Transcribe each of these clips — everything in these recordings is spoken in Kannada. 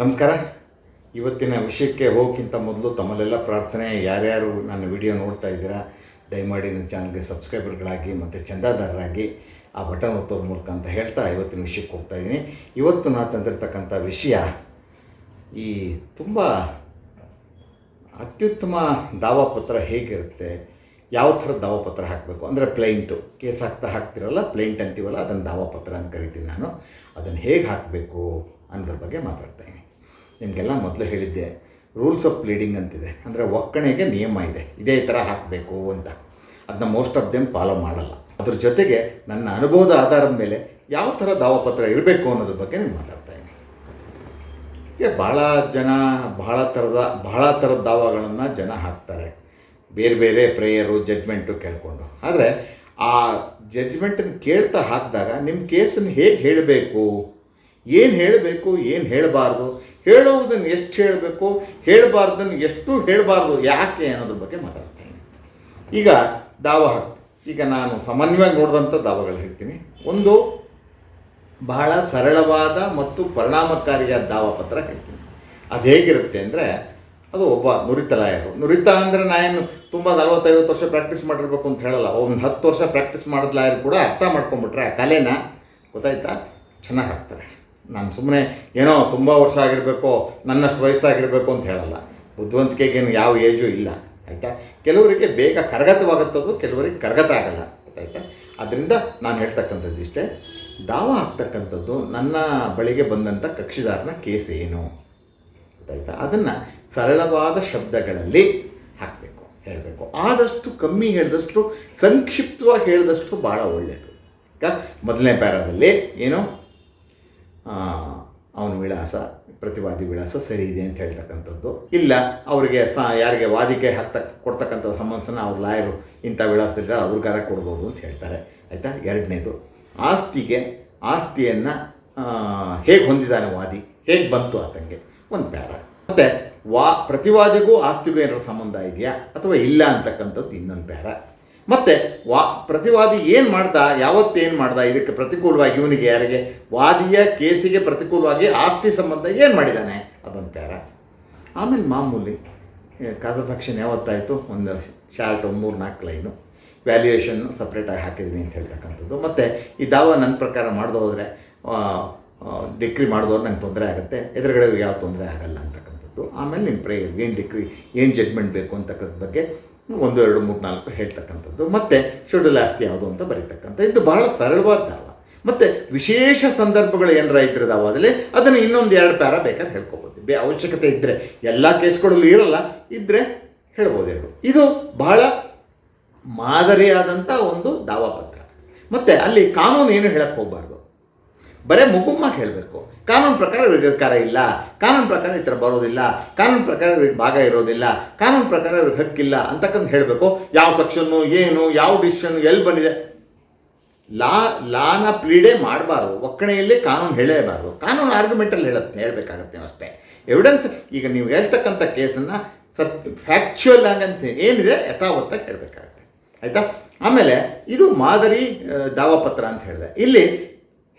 ನಮಸ್ಕಾರ. ಇವತ್ತಿನ ವಿಷಯಕ್ಕೆ ಹೋಗೋಕ್ಕಿಂತ ಮೊದಲು ತಮ್ಮಲ್ಲೆಲ್ಲ ಪ್ರಾರ್ಥನೆ. ಯಾರ್ಯಾರು ನನ್ನ ವಿಡಿಯೋ ನೋಡ್ತಾ ಇದ್ದೀರಾ, ದಯಮಾಡಿ ನನ್ನ ಚಾನಲ್ಗೆ ಸಬ್ಸ್ಕ್ರೈಬರ್ಗಳಾಗಿ ಮತ್ತು ಚಂದಾದಾರರಾಗಿ ಆ ಬಟನ್ ಒತ್ತೋದ್ರ ಮೂಲಕ ಅಂತ ಹೇಳ್ತಾ ಇವತ್ತಿನ ವಿಷಯಕ್ಕೆ ಹೋಗ್ತಾ ಇದ್ದೀನಿ. ಇವತ್ತು ನಾನು ತಂದಿರತಕ್ಕಂಥ ವಿಷಯ ಈ ತುಂಬ ಅತ್ಯುತ್ತಮ ದಾವಪತ್ರ ಹೇಗಿರುತ್ತೆ, ಯಾವ ಥರ ದಾವಪತ್ರ ಹಾಕಬೇಕು, ಅಂದರೆ ಪ್ಲೈಂಟು ಕೇಸ್ ಹಾಕ್ತಾ ಹಾಕ್ತಿರಲ್ಲ ಪ್ಲೈಂಟ್ ಅಂತೀವಲ್ಲ, ಅದನ್ನು ದಾವಪತ್ರ ಅಂತ ಕರಿತೀನಿ ನಾನು. ಅದನ್ನು ಹೇಗೆ ಹಾಕಬೇಕು ಅನ್ನೋದ್ರ ಬಗ್ಗೆ ಮಾತಾಡ್ತಾ ಇದ್ದೀನಿ. ನಿಮಗೆಲ್ಲ ಮೊದಲು ಹೇಳಿದ್ದೆ ರೂಲ್ಸ್ ಆಫ್ ಪ್ಲೀಡಿಂಗ್ ಅಂತಿದೆ. ಅಂದರೆ ಒಕ್ಕಣೆಗೆ ನಿಯಮ ಇದೆ. ಇದೇ ಥರ ಹಾಕಬೇಕು ಅಂತ. ಅದನ್ನ ಮೋಸ್ಟ್ ಆಫ್ ದೆಮ್ ಫಾಲೋ ಮಾಡಲ್ಲ. ಅದ್ರ ಜೊತೆಗೆ ನನ್ನ ಅನುಭವದ ಆಧಾರದ ಮೇಲೆ ಯಾವ ಥರ ದಾವಪತ್ರ ಇರಬೇಕು ಅನ್ನೋದ್ರ ಬಗ್ಗೆ ನಾನು ಮಾತಾಡ್ತಾ ಇದ್ದೀನಿ. ಈಗ ಭಾಳ ಜನ ಭಾಳ ಥರದ ಭಾಳ ಥರದ ದಾವಗಳನ್ನು ಜನ ಹಾಕ್ತಾರೆ. ಬೇರೆ ಬೇರೆ ಪ್ರೇಯರು ಜಡ್ಜ್ಮೆಂಟು ಕೇಳಿಕೊಂಡು. ಆದರೆ ಆ ಜಡ್ಜ್ಮೆಂಟನ್ನು ಕೇಳ್ತಾ ಹಾಕಿದಾಗ ನಿಮ್ಮ ಕೇಸನ್ನು ಹೇಗೆ ಹೇಳಬೇಕು? ಏನು ಹೇಳಬೇಕು, ಏನು ಹೇಳಬಾರ್ದು? ಹೇಳುವುದನ್ನು ಎಷ್ಟು ಹೇಳಬೇಕು, ಹೇಳಬಾರ್ದನ್ನು ಎಷ್ಟು ಹೇಳಬಾರ್ದು, ಯಾಕೆ ಅನ್ನೋದ್ರ ಬಗ್ಗೆ ಮಾತಾಡ್ತೀನಿ. ಈಗ ದಾವ ಈಗ ನಾನು ಸಾಮಾನ್ಯವಾಗಿ ನೋಡಿದಂಥ ದಾವಗಳು ಹೇಳ್ತೀನಿ. ಒಂದು, ಬಹಳ ಸರಳವಾದ ಮತ್ತು ಪರಿಣಾಮಕಾರಿಯಾದ ದಾವಪತ್ರ ಹೇಳ್ತೀನಿ. ಅದು ಹೇಗಿರುತ್ತೆ ಅಂದರೆ, ಅದು ಒಬ್ಬ ನುರಿತ ಲಾಯರು. ನುರಿತ ಅಂದರೆ ನಾನು ತುಂಬ ನಲವತ್ತೈವತ್ತು ವರ್ಷ ಪ್ರಾಕ್ಟೀಸ್ ಮಾಡಿರ್ಬೇಕು ಅಂತ ಹೇಳಲ್ಲ. ಒಂದು ಹತ್ತು ವರ್ಷ ಪ್ರಾಕ್ಟೀಸ್ ಮಾಡಿದ ಲಾಯರ್ ಕೂಡ ಅರ್ಥ ಮಾಡ್ಕೊಂಬಿಟ್ರೆ ಆ ಕಲೆನ ಗೊತ್ತಾಯ್ತಾ? ಚೆನ್ನಾಗಿ ಹಾಕ್ತಾರೆ. ನಾನು ಸುಮ್ಮನೆ ಏನೋ ತುಂಬ ವರ್ಷ ಆಗಿರಬೇಕು, ನನ್ನಷ್ಟು ವಯಸ್ಸಾಗಿರಬೇಕು ಅಂತ ಹೇಳಲ್ಲ. ಬುದ್ಧಿವಂತಿಕೆಗೇನು ಯಾವ ಏಜು ಇಲ್ಲ, ಆಯಿತಾ? ಕೆಲವರಿಗೆ ಬೇಗ ಕರಗತವಾಗುತ್ತದು, ಕೆಲವರಿಗೆ ಕರಗತ ಆಗಲ್ಲ ಗೊತ್ತಾಯ್ತಾ ಅದರಿಂದ ನಾನು ಹೇಳ್ತಕ್ಕಂಥದ್ದು ಇಷ್ಟೇ, ದಾವ ಆಗ್ತಕ್ಕಂಥದ್ದು ನನ್ನ ಬಳಿಗೆ ಬಂದಂಥ ಕಕ್ಷಿದಾರನ ಕೇಸ್ ಏನು? ಗೊತ್ತಾಯ್ತಾ ಅದನ್ನು ಸರಳವಾದ ಶಬ್ದಗಳಲ್ಲಿ ಹಾಕಬೇಕು, ಹೇಳಬೇಕು. ಆದಷ್ಟು ಕಮ್ಮಿ ಹೇಳಿದಷ್ಟು, ಸಂಕ್ಷಿಪ್ತವಾಗಿ ಹೇಳಿದಷ್ಟು ಭಾಳ ಒಳ್ಳೆಯದು ಈಗ ಮೊದಲನೇ ಪ್ಯಾರಾದಲ್ಲಿ ಏನು? ಅವನ ವಿಳಾಸ, ಪ್ರತಿವಾದಿ ವಿಳಾಸ ಸರಿ ಇದೆ ಅಂತ ಹೇಳ್ತಕ್ಕಂಥದ್ದು. ಇಲ್ಲ, ಅವರಿಗೆ ಸ, ಯಾರಿಗೆ ವಾದಿಕೆ ಹಾಕ್ತ ಕೊಡ್ತಕ್ಕಂಥ ಸಮನ್ಸನ್ನ ಅವ್ರ ಲಾಯರು ಇಂಥ ವಿಳಾಸದಲ್ಲಿ ಅವ್ರಿಗಾರ ಕೊಡ್ಬೋದು ಅಂತ ಹೇಳ್ತಾರೆ. ಆಯಿತಾ? ಎರಡನೇದು, ಆಸ್ತಿಗೆ, ಆಸ್ತಿಯನ್ನು ಹೇಗೆ ಹೊಂದಿದ್ದಾನೆ ವಾದಿ? ಹೇಗೆ ಬಂತು ಆತಂಗೆ? ಒಂದು ಪ್ಯಾರ. ಮತ್ತು, ವಾ, ಪ್ರತಿವಾದಿಗೂ ಆಸ್ತಿಗೂ ಏನಾದ್ರು ಸಂಬಂಧ ಇದೆಯಾ? ಅಥವಾ ಇಲ್ಲ ಅಂತಕ್ಕಂಥದ್ದು ಇನ್ನೊಂದು ಪ್ಯಾರ. ಮತ್ತು ವಾ, ಪ್ರತಿವಾದಿ ಏನು ಮಾಡ್ದ ಯಾವತ್ತೇನು ಮಾಡ್ದ, ಇದಕ್ಕೆ ಪ್ರತಿಕೂಲವಾಗಿ ಇವನಿಗೆ ಯಾರಿಗೆ? ವಾದಿಯ ಕೇಸಿಗೆ ಪ್ರತಿಕೂಲವಾಗಿ ಆಸ್ತಿ ಸಂಬಂಧ ಏನು ಮಾಡಿದ್ದಾನೆ ಅದೊಂದು ಪ್ಯಾರ. ಆಮೇಲೆ ಮಾಮೂಲಿ ಕಾಸಫಕ್ಷನ್ ಯಾವತ್ತಾಯಿತು? ಒಂದು ಶಾರ್ಟ್, ಒಂದು ಮೂರು, ನಾಲ್ಕು ಲೈನು. ವ್ಯಾಲ್ಯೂಯೇಷನ್ ಸಪ್ರೇಟಾಗಿ ಹಾಕಿದ್ದೀನಿ ಅಂತ ಹೇಳ್ತಕ್ಕಂಥದ್ದು. ಮತ್ತು ಈ ದಾವ ನನ್ನ ಪ್ರಕಾರ ಮಾಡ್ದು ಹೋದರೆ ಡಿಕ್ರಿ ಮಾಡಿದವ್ರು ನಂಗೆ ತೊಂದರೆ ಆಗುತ್ತೆ. ಎದುರುಗಡೆ ಯಾವ ತೊಂದರೆ ಆಗಲ್ಲ ಅಂತಕ್ಕಂಥದ್ದು. ಆಮೇಲೆ ನಿಮ್ಮ ಪ್ರೇಯರ್ ಏನು ಡಿಕ್ರಿ ಏನು ಜಡ್ಮೆಂಟ್ ಬೇಕು ಅಂತಕ್ಕಂಥ ಬಗ್ಗೆ ಒಂದು ಎರಡು ಮೂರು ನಾಲ್ಕು ಹೇಳ್ತಕ್ಕಂಥದ್ದು. ಮತ್ತು ಶೆಡ್ಯೂಲ್ ಆಸ್ತಿ ಯಾವುದು ಅಂತ ಬರೀತಕ್ಕಂಥ ಇದು ಬಹಳ ಸರಳವಾದ ದಾವ. ಮತ್ತು ವಿಶೇಷ ಸಂದರ್ಭಗಳು ಏನಾರ ಇದ್ರೆ ದಾವಾದಲ್ಲಿ ಅದನ್ನು ಇನ್ನೊಂದು ಎರಡು ಪ್ಯಾರ ಬೇಕಾದ್ರೆ ಹೇಳ್ಕೊಬೋದು. ಬೇ ಅವಶ್ಯಕತೆ ಇದ್ದರೆ ಎಲ್ಲ ಕೇಸ್ಗಳಲ್ಲೂ ಇರಲ್ಲ ಇದ್ದರೆ ಹೇಳ್ಬೋದು ಎರಡು ಇದು ಬಹಳ ಮಾದರಿಯಾದಂಥ ಒಂದು ದಾವಾಪತ್ರ. ಮತ್ತು ಅಲ್ಲಿ ಕಾನೂನು ಏನು ಹೇಳಕ್ಕೆ ಹೋಗಬಾರ್ದು? ಬರೇ ಮುಗುಮ್ಮಾಗಿ ಹೇಳಬೇಕು ಕಾನೂನು ಪ್ರಕಾರ ಇವ್ರಿಗೆ ಅಧಿಕಾರ ಇಲ್ಲ. ಕಾನೂನು ಪ್ರಕಾರ ಈ ಥರ ಬರೋದಿಲ್ಲ. ಕಾನೂನು ಪ್ರಕಾರ ಇವ್ರಿಗೆ ಭಾಗ ಇರೋದಿಲ್ಲ. ಕಾನೂನು ಪ್ರಕಾರ ಇವ್ರಿಗೆ ಹಕ್ಕಿಲ್ಲ ಅಂತಕ್ಕಂತ ಹೇಳಬೇಕು. ಯಾವ ಸೆಕ್ಷನ್ನು, ಏನು, ಯಾವ ಡಿಸಿಷನ್, ಎಲ್ಲಿ ಬಂದಿದೆ? ಲಾ, ಲಾನ ಪ್ಲೀಡೇ ಮಾಡಬಾರ್ದು. ಒಕ್ಕಣೆಯಲ್ಲಿ ಕಾನೂನು ಹೇಳೇಬಾರ್ದು. ಕಾನೂನು ಆರ್ಗ್ಯುಮೆಂಟಲ್ಲಿ ಹೇಳುತ್ತೆ ಹೇಳಬೇಕಾಗತ್ತೆ ಅಷ್ಟೇ. ಎವಿಡೆನ್ಸ್ ಈಗ ನೀವು ಹೇಳ್ತಕ್ಕಂಥ ಕೇಸನ್ನು ಸತ್ ಫ್ಯಾಕ್ಚುಯಲ್ ಆಗಂತ ಏನಿದೆ ಯಥಾವತ್ತಾಗಿ ಹೇಳಬೇಕಾಗತ್ತೆ. ಆಯಿತಾ? ಆಮೇಲೆ ಇದು ಮಾದರಿ ದಾವಾಪತ್ರ ಅಂತ ಹೇಳಿದೆ. ಇಲ್ಲಿ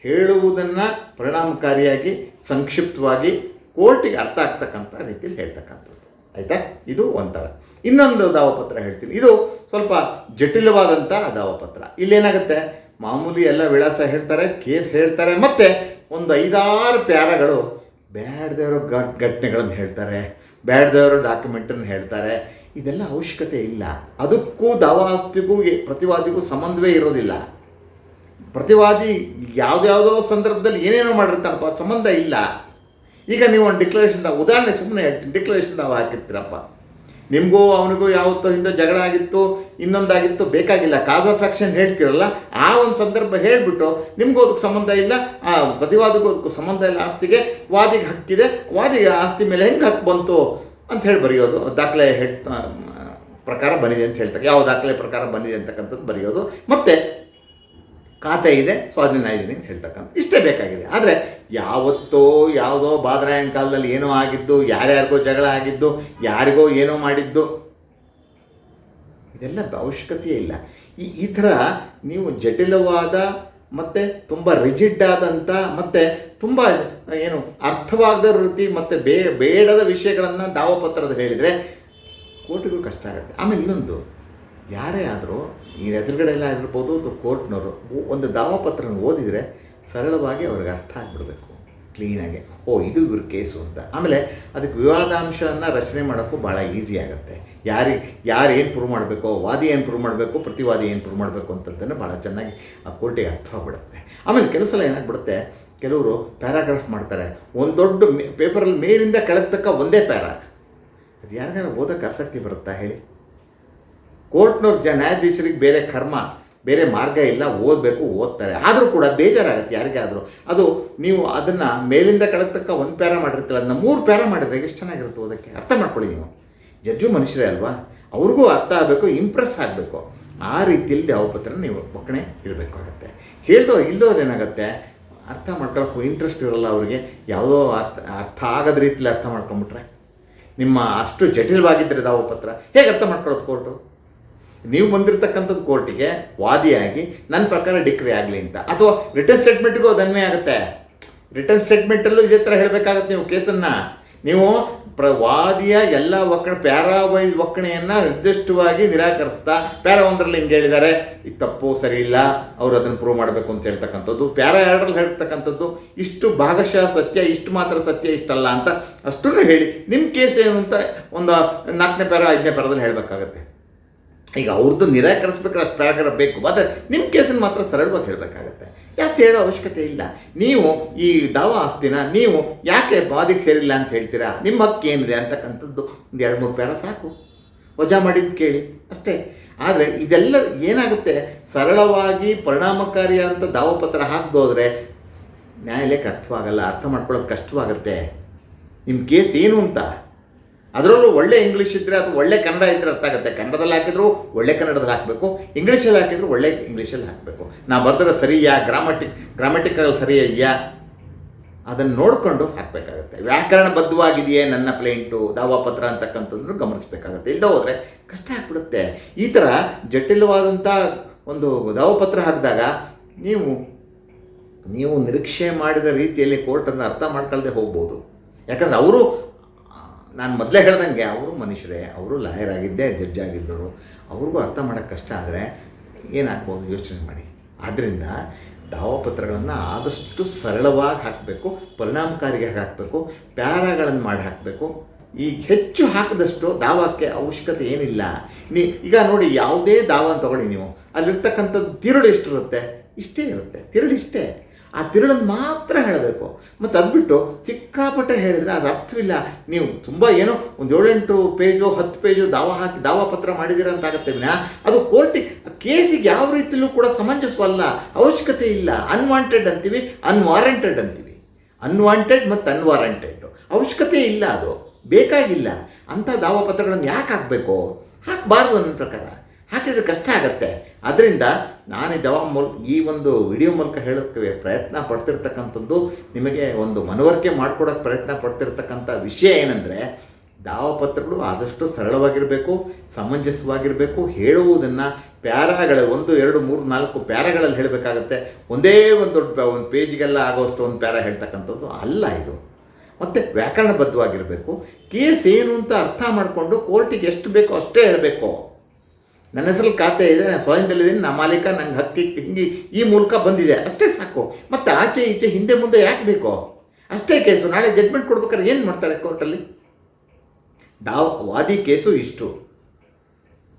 ಹೇಳುವುದನ್ನು ಪರಿಣಾಮಕಾರಿಯಾಗಿ, ಸಂಕ್ಷಿಪ್ತವಾಗಿ ಕೋರ್ಟಿಗೆ ಅರ್ಥ ಆಗ್ತಕ್ಕಂಥ ರೀತಿಯಲ್ಲಿ ಹೇಳ್ತಕ್ಕಂಥದ್ದು. ಆಯಿತಾ? ಇದು ಒಂಥರ. ಇನ್ನೊಂದು ದಾವಪತ್ರ ಹೇಳ್ತೀನಿ. ಇದು ಸ್ವಲ್ಪ ಜಟಿಲವಾದಂಥ ದಾವಪತ್ರ. ಇಲ್ಲೇನಾಗುತ್ತೆ? ಮಾಮೂಲಿ ಎಲ್ಲ ವಿಳಾಸ ಹೇಳ್ತಾರೆ, ಕೇಸ್ ಹೇಳ್ತಾರೆ, ಮತ್ತು ಒಂದು ಐದಾರು ಪ್ಯಾರಗಳು ಬ್ಯಾಡ್ದವರು ಘಟನೆಗಳನ್ನು ಹೇಳ್ತಾರೆ, ಬ್ಯಾಡ್ದವರು ಡಾಕ್ಯುಮೆಂಟನ್ನು ಹೇಳ್ತಾರೆ. ಇದೆಲ್ಲ ಅವಶ್ಯಕತೆ ಇಲ್ಲ. ಅದಕ್ಕೂ ದಾವಾಸ್ತಿಗೂ ಪ್ರತಿವಾದಿಗೂ ಸಂಬಂಧವೇ ಇರೋದಿಲ್ಲ. ಪ್ರತಿವಾದಿ ಯಾವುದ್ಯಾವುದೋ ಸಂದರ್ಭದಲ್ಲಿ ಏನೇನೋ ಮಾಡಿರ್ತಾನಪ್ಪ ಸಂಬಂಧ ಇಲ್ಲ. ಈಗ ನೀವು ಒಂದು ಡಿಕ್ಲರೇಷನ್ ಉದಾಹರಣೆ ಸುಮ್ಮನೆ ಹೇಳ್ತೀನಿ ಡಿಕ್ಲರೇಷನ್ ನಾವು ಹಾಕಿರ್ತೀರಪ್ಪ. ನಿಮಗೂ ಅವನಿಗೂ ಯಾವತ್ತೋ ಹಿಂದೆ ಜಗಳ ಆಗಿತ್ತು, ಇನ್ನೊಂದಾಗಿತ್ತು, ಬೇಕಾಗಿಲ್ಲ. ಕಾಸ್ ಆಫ್ ಆ್ಯಕ್ಷನ್ ಹೇಳ್ತಿರಲ್ಲ, ಆ ಒಂದು ಸಂದರ್ಭ ಹೇಳಿಬಿಟ್ಟು ನಿಮಗೂ ಅದಕ್ಕೆ ಸಂಬಂಧ ಇಲ್ಲ, ಆ ಪ್ರತಿವಾದಿಗೂ ಅದಕ್ಕೂ ಸಂಬಂಧ ಇಲ್ಲ, ಆಸ್ತಿಗೆ ವಾದಿಗೆ ಹಕ್ಕಿದೆ, ವಾದಿಗೆ ಆಸ್ತಿ ಮೇಲೆ ಹೆಂಗೆ ಹಕ್ಕು ಬಂತು ಅಂತ ಹೇಳಿ ಬರೆಯೋದು. ದಾಖಲೆ ಪ್ರಕಾರ ಬಂದಿದೆ ಅಂತ ಹೇಳ್ತಾರೆ. ಯಾವ ದಾಖಲೆ ಪ್ರಕಾರ ಬಂದಿದೆ ಅಂತಕ್ಕಂಥದ್ದು ಬರೆಯೋದು. ಮತ್ತು ಖಾತೆ ಇದೆ ಸ್ವಾಧೀನ ಇದ್ದೀನಿ ಅಂತ ಹೇಳ್ತಕ್ಕಂಥ. ಇಷ್ಟೇ ಬೇಕಾಗಿದೆ. ಆದರೆ ಯಾವತ್ತೋ ಯಾವುದೋ ಬಾದರಾಯನ ಕಾಲದಲ್ಲಿ ಏನೋ ಆಗಿದ್ದು, ಯಾರ್ಯಾರಿಗೋ ಜಗಳ ಆಗಿದ್ದು, ಯಾರಿಗೋ ಏನೋ ಮಾಡಿದ್ದು, ಇದೆಲ್ಲ ಅವಶ್ಯಕತೆಯೇ ಇಲ್ಲ. ಈ ಈ ಥರ ನೀವು ಜಟಿಲವಾದ ಮತ್ತು ತುಂಬ ರಿಜಿಡ್ ಆದಂಥ ಮತ್ತು ತುಂಬ, ಏನು ಅರ್ಥವಾಗದ ರೀತಿ ಮತ್ತು ಬೇ, ಬೇಡದ ವಿಷಯಗಳನ್ನು ದಾವಪತ್ರದಲ್ಲಿ ಹೇಳಿದರೆ ಕೋಟಿಗೂ ಕಷ್ಟ ಆಗುತ್ತೆ. ಆಮೇಲೆ ಇನ್ನೊಂದು ಯಾರೇ ಆದರೂ ಈ ಎದುರುಗಡೆ ಎಲ್ಲ ಇರ್ಬೋದು ಅಥವಾ ಕೋರ್ಟ್ನವರು, ಒಂದು ದಾವಪತ್ರನ ಓದಿದರೆ ಸರಳವಾಗಿ ಅವ್ರಿಗೆ ಅರ್ಥ ಆಗಿಬಿಡಬೇಕು. ಕ್ಲೀನಾಗಿ ಓ, ಇದು ಇವ್ರ ಕೇಸು ಅಂತ. ಆಮೇಲೆ ಅದಕ್ಕೆ ವಿವಾದಾಂಶವನ್ನು ರಚನೆ ಮಾಡೋಕ್ಕೂ ಭಾಳ ಈಸಿ ಆಗುತ್ತೆ. ಯಾರಿಗೆ ಯಾರು ಏನು ಪ್ರೂವ್ ಮಾಡಬೇಕು, ವಾದಿ ಏನು ಪ್ರೂವ್ ಮಾಡಬೇಕು, ಪ್ರತಿವಾದಿ ಏನು ಪ್ರೂವ್ ಮಾಡಬೇಕು ಅಂತಂದ್ರೆ ಭಾಳ ಚೆನ್ನಾಗಿ ಆ ಕೋರ್ಟಿಗೆ ಅರ್ಥವಾಗ್ಬಿಡುತ್ತೆ ಆಮೇಲೆ ಕೆಲವು ಸಲ ಏನಾಗ್ಬಿಡುತ್ತೆ, ಕೆಲವರು ಪ್ಯಾರಾಗ್ರಾಫ್ ಮಾಡ್ತಾರೆ. ಒಂದು ದೊಡ್ಡ ಪೇಪರಲ್ಲಿ ಮೇಲಿಂದ ಕೆಳಗೆ ತಕ್ಕ ಒಂದೇ ಪ್ಯಾರಾ. ಅದು ಯಾರಿಗಾರು ಓದೋಕ್ಕೆ ಆಸಕ್ತಿ ಬರುತ್ತಾ ಹೇಳಿ? ಕೋರ್ಟ್ನವ್ರ ಜ ನ್ಯಾಯಾಧೀಶರಿಗೆ ಬೇರೆ ಕರ್ಮ, ಬೇರೆ ಮಾರ್ಗ ಇಲ್ಲ, ಓದಬೇಕು, ಓದ್ತಾರೆ. ಆದರೂ ಕೂಡ ಬೇಜಾರಾಗುತ್ತೆ ಯಾರಿಗಾದರೂ. ಅದು ನೀವು ಅದನ್ನು ಮೇಲಿಂದ ಕೆಳಗೆ ಒಂದು ಪ್ಯಾರ ಮಾಡಿರ್ತೀರ ಅದನ್ನ ಮೂರು ಪ್ಯಾರ ಮಾಡಿದ್ರೆ ಎಷ್ಟು ಚೆನ್ನಾಗಿರುತ್ತೆ ಓದೋಕ್ಕೆ? ಅರ್ಥ ಮಾಡ್ಕೊಳ್ಳಿ ನೀವು. ಜಡ್ಜು ಮನುಷ್ಯರೇ ಅಲ್ವಾ? ಅವ್ರಿಗೂ ಅರ್ಥ ಆಗಬೇಕು, ಇಂಪ್ರೆಸ್ ಆಗಬೇಕು. ಆ ರೀತಿಯಲ್ಲಿ ಪತ್ರ ನೀವು ಒಕ್ಕಣೆ ಇರಬೇಕಾಗತ್ತೆ ಹೇಳ್ದೋ ಇಲ್ಲದೋ ಏನಾಗುತ್ತೆ? ಅರ್ಥ ಮಾಡ್ಕೊಳ್ಳೋಕ್ಕೂ ಇಂಟ್ರೆಸ್ಟ್ ಇರೋಲ್ಲ ಅವರಿಗೆ. ಯಾವುದೋ ಅರ್ಥ ಅರ್ಥ ಆಗದ ರೀತಿಯಲ್ಲಿ ಅರ್ಥ ಮಾಡ್ಕೊಂಬಿಟ್ರೆ. ನಿಮ್ಮ ಅಷ್ಟು ಜಟಿಲವಾಗಿದ್ದರೆ ದಾವಪತ್ರ ಹೇಗೆ ಅರ್ಥ ಮಾಡ್ಕೊಳ್ಳೋದು ಕೋರ್ಟು? ನೀವು ಬಂದಿರತಕ್ಕಂಥದ್ದು ಕೋರ್ಟಿಗೆ ವಾದಿಯಾಗಿ, ನನ್ನ ಪ್ರಕಾರ ಡಿಕ್ರಿ ಆಗಲಿ ಅಂತ. ಅಥವಾ ರಿಟರ್ನ್ ಸ್ಟೇಟ್ಮೆಂಟ್ಗೂ ಅದನ್ನೇ ಆಗುತ್ತೆ. ರಿಟರ್ನ್ ಸ್ಟೇಟ್ಮೆಂಟಲ್ಲೂ ಇದೇ ಥರ ಹೇಳಬೇಕಾಗತ್ತೆ ನೀವು ಕೇಸನ್ನು. ನೀವು ಪ್ರ ವಾದಿಯ ಎಲ್ಲ ಒಕ್ಕಣೆ, ಪ್ಯಾರಾವೈಸ್ ಒಕ್ಕಣೆಯನ್ನು ನಿರ್ದಿಷ್ಟವಾಗಿ ನಿರಾಕರಿಸ್ತಾ, ಪ್ಯಾರಾ ಒಂದರಲ್ಲಿ ಹಿಂಗೆ ಹೇಳಿದ್ದಾರೆ ಇದು ತಪ್ಪು, ಸರಿ ಇಲ್ಲ, ಅವ್ರು ಅದನ್ನು ಪ್ರೂವ್ ಮಾಡಬೇಕು ಅಂತ ಹೇಳ್ತಕ್ಕಂಥದ್ದು. ಪ್ಯಾರಾ ಎರಡರಲ್ಲಿ ಹೇಳ್ತಕ್ಕಂಥದ್ದು, ಇಷ್ಟು ಭಾಗಶಃ ಸತ್ಯ, ಇಷ್ಟು ಮಾತ್ರ ಸತ್ಯ, ಇಷ್ಟಲ್ಲ ಅಂತ ಅಷ್ಟನ್ನು ಹೇಳಿ ನಿಮ್ಮ ಕೇಸ್ ಏನು ಅಂತ ಒಂದು ನಾಲ್ಕನೇ ಪ್ಯಾರ ಐದನೇ ಪ್ಯಾರದಲ್ಲಿ ಹೇಳಬೇಕಾಗತ್ತೆ. ಈಗ ಅವ್ರದ್ದು ನಿರಾಕರಿಸ್ಬೇಕಾದ್ರೆ ಅಷ್ಟು ಪ್ಯಾರಾಗ್ರಾಫ್ ಬೇಕು. ಆದರೆ ನಿಮ್ಮ ಕೇಸನ್ನು ಮಾತ್ರ ಸರಳವಾಗಿ ಹೇಳಬೇಕಾಗತ್ತೆ. ಜಾಸ್ತಿ ಹೇಳೋ ಅವಶ್ಯಕತೆ ಇಲ್ಲ. ನೀವು ಈ ದಾವ ಆಸ್ತಿನ ನೀವು ಯಾಕೆ ಬಾದಿಗೆ ಸೇರಿಲ್ಲ ಅಂತ ಹೇಳ್ತೀರಾ? ನಿಮ್ಮ ಹಕ್ಕು ಏನಿದೆ ಅಂತಕ್ಕಂಥದ್ದು ಒಂದು ಎರಡು ಮೂರು ಪ್ಯಾರ ಸಾಕು. ವಜಾ ಮಾಡಿದ್ದು ಕೇಳಿ. ಅಷ್ಟೇ. ಆದರೆ ಇದೆಲ್ಲ ಏನಾಗುತ್ತೆ? ಸರಳವಾಗಿ ಪರಿಣಾಮಕಾರಿಯಾದಂಥ ದಾವಪತ್ರ ಹಾಕ್ದೋದ್ರೆ ನ್ಯಾಯಾಲಯಕ್ಕೆ ಅರ್ಥವಾಗಲ್ಲ, ಅರ್ಥ ಮಾಡ್ಕೊಳ್ಳೋದು ಕಷ್ಟವಾಗುತ್ತೆ. ನಿಮ್ಮ ಕೇಸ್ ಏನು ಅಂತ? ಅದರಲ್ಲೂ ಒಳ್ಳೆ ಇಂಗ್ಲೀಷ್ ಇದ್ದರೆ ಅದು ಒಳ್ಳೆ ಕನ್ನಡ ಇದ್ದರೆ ಅರ್ಥ ಆಗುತ್ತೆ. ಕನ್ನಡದಲ್ಲಿ ಹಾಕಿದ್ರು ಒಳ್ಳೆ ಕನ್ನಡದಲ್ಲಿ ಹಾಕಬೇಕು. ಇಂಗ್ಲೀಷಲ್ಲಿ ಹಾಕಿದ್ರು ಒಳ್ಳೆ ಇಂಗ್ಲೀಷಲ್ಲಿ ಹಾಕಬೇಕು. ನಾ ಬರೆದ್ರೆ ಸರಿಯಾ ಗ್ರಾಮಟಿಕ್ ಗ್ರಾಮಟಿಕಲ್ ಸರಿ ಇದೆಯಾ ಅದನ್ನು ನೋಡಿಕೊಂಡು ಹಾಕಬೇಕಾಗುತ್ತೆ. ವ್ಯಾಕರಣ ವ್ಯಾಕರಣಬದ್ಧವಾಗಿದೆಯೇ ನನ್ನ ಪ್ಲೇಂಟು ದಾವಾಪತ್ರ ಅಂತಕ್ಕಂಥದ್ದು ಗಮನಿಸಬೇಕಾಗುತ್ತೆ. ಇಲ್ಲದ ಹೋದರೆ ಕಷ್ಟ ಆಗ್ಬಿಡುತ್ತೆ. ಈ ಥರ ಜಟಿಲವಾದಂಥ ಒಂದು ದಾವಪತ್ರ ಹಾಕಿದಾಗ ನೀವು ನೀವು ನಿರೀಕ್ಷೆ ಮಾಡಿದ ರೀತಿಯಲ್ಲಿ ಕೋರ್ಟನ್ನು ಅರ್ಥ ಮಾಡ್ಕೊಳ್ಳದೆ ಹೋಗ್ಬೋದು. ಯಾಕಂದರೆ ಅವರು ನಾನು ಮೊದಲೇ ಹೇಳ್ದಂಗೆ ಅವರು ಮನುಷ್ಯರೇ, ಅವರು ಲಾಯರ್ ಆಗಿದ್ದೇ ಜಡ್ಜ್ ಆಗಿದ್ದರು ಅವ್ರಿಗೂ ಅರ್ಥ ಮಾಡೋಕ್ಕೆ ಕಷ್ಟ ಆದರೆ ಏನಾಗ್ಬೋದು ಯೋಚನೆ ಮಾಡಿ. ಆದ್ದರಿಂದ ದಾವಪತ್ರಗಳನ್ನು ಆದಷ್ಟು ಸರಳವಾಗಿ ಹಾಕಬೇಕು, ಪರಿಣಾಮಕಾರಿಯಾಗಿ ಹಾಕಬೇಕು ಪ್ಯಾರಾಗಳನ್ನು ಮಾಡಿ ಹಾಕಬೇಕು. ಈ ಹೆಚ್ಚು ಹಾಕಿದಷ್ಟು ದಾವಕ್ಕೆ ಅವಶ್ಯಕತೆ ಏನಿಲ್ಲ. ನೀ ಈಗ ನೋಡಿ ಯಾವುದೇ ದಾವ ತಗೊಳ್ಳಿ ನೀವು. ಅಲ್ಲಿರ್ತಕ್ಕಂಥದ್ದು ತಿರುಳು ಎಷ್ಟಿರುತ್ತೆ? ಇಷ್ಟೇ ಇರುತ್ತೆ. ತಿರುಳು ಇಷ್ಟೇ. ಆ ತಿರುಳನ್ನು ಮಾತ್ರ ಹೇಳಬೇಕು. ಮತ್ತು ಅದು ಬಿಟ್ಟು ಸಿಕ್ಕಾಪಟ್ಟೆ ಹೇಳಿದರೆ ಅದು ಅರ್ಥವಿಲ್ಲ. ನೀವು ತುಂಬ ಏನೋ ಒಂದು ಏಳೆಂಟು ಪೇಜು, ಹತ್ತು ಪೇಜು ದಾವ ಹಾಕಿ ದಾವ ಪತ್ರ ಅಂತ ಆಗುತ್ತೆ ವಿನಃ ಅದು ಕೋರ್ಟಿ ಕೇಸಿಗೆ ಯಾವ ರೀತಿಯಲ್ಲೂ ಕೂಡ ಸಮಂಜಸವಲ್ಲ. ಅವಶ್ಯಕತೆ ಇಲ್ಲ. ಅನ್ವಾಂಟೆಡ್ ಅಂತೀವಿ ಅನ್ವಾರಂಟೆಡ್ ಅಂತೀವಿ. ಅನ್ವಾಂಟೆಡ್ ಮತ್ತು ಅನ್ವಾರಂಟೆಡ್ ಅವಶ್ಯಕತೆ ಇಲ್ಲ ಅದು. ಬೇಕಾಗಿಲ್ಲ. ಅಂಥ ದಾವಪತ್ರಗಳನ್ನು ಯಾಕೆ ಹಾಕಬೇಕು? ಹಾಕಬಾರ್ದು ನನ್ನ ಪ್ರಕಾರ. ಹಾಕಿದರೆ ಕಷ್ಟ ಆಗತ್ತೆ. ಅದರಿಂದ ನಾನು ಈ ದವಾ ಮೂಲಕ ಈ ಒಂದು ವಿಡಿಯೋ ಮೂಲಕ ಹೇಳೋಕ್ಕೆ ಪ್ರಯತ್ನ ಪಡ್ತಿರ್ತಕ್ಕಂಥದ್ದು ನಿಮಗೆ ಒಂದು ಮನವರಿಕೆ ಮಾಡಿಕೊಡೋಕ್ಕೆ ಪ್ರಯತ್ನ ಪಡ್ತಿರ್ತಕ್ಕಂಥ ವಿಷಯ ಏನಂದರೆ ದಾವಪತ್ರಗಳು ಆದಷ್ಟು ಸರಳವಾಗಿರಬೇಕು, ಸಮಂಜಸವಾಗಿರಬೇಕು, ಹೇಳುವುದನ್ನು ಪ್ಯಾರಾಗಳ ಒಂದು, ಎರಡು, ಮೂರು, ನಾಲ್ಕು ಪ್ಯಾರಾಗಳಲ್ಲಿ ಹೇಳಬೇಕಾಗತ್ತೆ. ಒಂದೇ ಒಂದು ದೊಡ್ಡ ಒಂದು ಪೇಜ್ಗೆಲ್ಲ ಆಗೋಷ್ಟು ಒಂದು ಪ್ಯಾರ ಹೇಳ್ತಕ್ಕಂಥದ್ದು ಅಲ್ಲ ಇದು. ಮತ್ತು ವ್ಯಾಕರಣಬದ್ಧವಾಗಿರಬೇಕು. ಕೇಸ್ ಏನು ಅಂತ ಅರ್ಥ ಮಾಡಿಕೊಂಡು ಕೋರ್ಟಿಗೆ ಎಷ್ಟು ಬೇಕೋ ಅಷ್ಟೇ ಹೇಳಬೇಕು. ನನ್ನ ಹೆಸರಲ್ಲಿ ಖಾತೆ ಇದೆ, ನಾನು ಸ್ವಯಂದಲ್ಲಿದ್ದೀನಿ ನಮ್ಮ ಮಾಲೀಕ, ನಂಗೆ ಹಕ್ಕಿ, ಹಿಂಗೆ, ಈ ಮೂಲಕ ಬಂದಿದೆ. ಅಷ್ಟೇ ಸಾಕು. ಮತ್ತು ಆಚೆ ಈಚೆ ಹಿಂದೆ ಮುಂದೆ ಯಾಕೆ ಬೇಕು? ಅಷ್ಟೇ ಕೇಸು. ನಾಳೆ ಜಡ್ಮೆಂಟ್ ಕೊಡ್ಬೇಕಾದ್ರೆ ಏನು ಮಾಡ್ತಾರೆ ಕೋರ್ಟಲ್ಲಿ ಡಾವ್ ವಾದಿ ಕೇಸು ಇಷ್ಟು.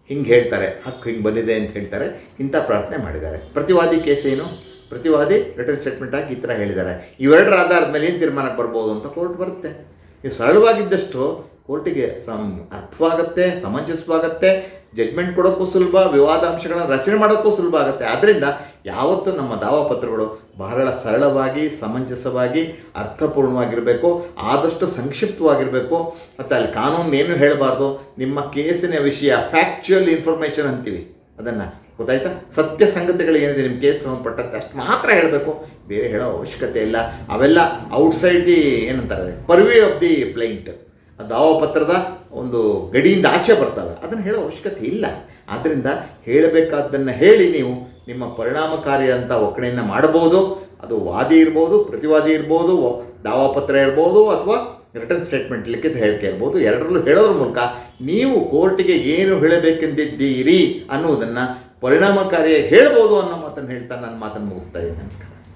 ಹಿಂಗೆ ಹೇಳ್ತಾರೆ. ಹಕ್ಕು ಹಿಂಗೆ ಬಂದಿದೆ ಅಂತ ಹೇಳ್ತಾರೆ. ಇಂಥ ಪ್ರಾರ್ಥನೆ ಮಾಡಿದ್ದಾರೆ. ಪ್ರತಿವಾದಿ ಕೇಸ್ ಏನು? ಪ್ರತಿವಾದಿ ರಿಟರ್ನ್ ಸ್ಟೇಟ್ಮೆಂಟ್ ಆಗಿ ಈ ಥರ ಹೇಳಿದ್ದಾರೆ. ಇವೆರಡರ ಆಧಾರದ ಮೇಲೆ ಏನು ತೀರ್ಮಾನಕ್ಕೆ ಬರ್ಬೋದು ಅಂತ ಕೋರ್ಟ್ ಬರುತ್ತೆ. ಇದು ಸರಳವಾಗಿದ್ದಷ್ಟು ಕೋರ್ಟಿಗೆ ಸಮ್ ಅರ್ಥವಾಗತ್ತೆ, ಸಮಂಜಸವಾಗುತ್ತೆ. ಜಡ್ಮೆಂಟ್ ಕೊಡೋಕ್ಕೂ ಸುಲಭ, ವಿವಾದಾಂಶಗಳನ್ನು ರಚನೆ ಮಾಡೋಕ್ಕೂ ಸುಲಭ ಆಗುತ್ತೆ. ಆದ್ದರಿಂದ ಯಾವತ್ತೂ ನಮ್ಮ ದಾವಪತ್ರಗಳು ಬಹಳ ಸರಳವಾಗಿ, ಸಮಂಜಸವಾಗಿ, ಅರ್ಥಪೂರ್ಣವಾಗಿರಬೇಕು, ಆದಷ್ಟು ಸಂಕ್ಷಿಪ್ತವಾಗಿರಬೇಕು. ಮತ್ತು ಅಲ್ಲಿ ಕಾನೂನು ಏನು ಹೇಳಬಾರ್ದು, ನಿಮ್ಮ ಕೇಸಿನ ವಿಷಯ ಫ್ಯಾಕ್ಚುಯಲ್ ಇನ್ಫಾರ್ಮೇಷನ್ ಅಂತೀವಿ. ಅದನ್ನು ಗೊತ್ತಾಯ್ತಾ? ಸತ್ಯ ಸಂಗತಿಗಳು ಏನಿದೆ ನಿಮ್ಮ ಕೇಸ್ ಸಂಬಂಧಪಟ್ಟಂತೆ ಅಷ್ಟು ಮಾತ್ರ ಹೇಳಬೇಕು. ಬೇರೆ ಹೇಳೋ ಅವಶ್ಯಕತೆ ಇಲ್ಲ. ಅವೆಲ್ಲ ಔಟ್ಸೈಡ್ ದಿ ಏನಂತಾರೆ ಪರ್ವ್ಯೂ ಆಫ್ ದಿ ಪ್ಲೈಂಟ್ ದಾವಪತ್ರದ ಒಂದು ಗಡಿಯಿಂದ ಆಚೆ ಬರ್ತವೆ. ಅದನ್ನು ಹೇಳೋ ಅವಶ್ಯಕತೆ ಇಲ್ಲ. ಆದ್ದರಿಂದ ಹೇಳಬೇಕಾದ್ದನ್ನು ಹೇಳಿ ನೀವು ನಿಮ್ಮ ಪರಿಣಾಮಕಾರಿಯಾದಂಥ ಒಕ್ಕಣೆಯನ್ನು ಮಾಡಬಹುದು. ಅದು ವಾದಿ ಇರ್ಬೋದು, ಪ್ರತಿವಾದಿ ಇರ್ಬೋದು ದಾವಾ ದಾವಾಪತ್ರ ಇರ್ಬೋದು ಅಥವಾ ರಿಟರ್ನ್ ಸ್ಟೇಟ್ಮೆಂಟ್ ಲಿಖಿತ ಹೇಳಿಕೆ ಇರ್ಬೋದು. ಎರಡರಲ್ಲೂ ಹೇಳೋದ್ರ ಮೂಲಕ ನೀವು ಕೋರ್ಟಿಗೆ ಏನು ಹೇಳಬೇಕೆಂದಿದ್ದೀರಿ ಅನ್ನುವುದನ್ನು ಪರಿಣಾಮಕಾರಿಯಾಗಿ ಹೇಳ್ಬೋದು ಅನ್ನೋ ಮಾತನ್ನು ಹೇಳ್ತಾ ನಾನು ಮಾತನ್ನು ಮುಗಿಸ್ತಾ ಇದ್ದೀನಿ. ನಮಸ್ಕಾರ.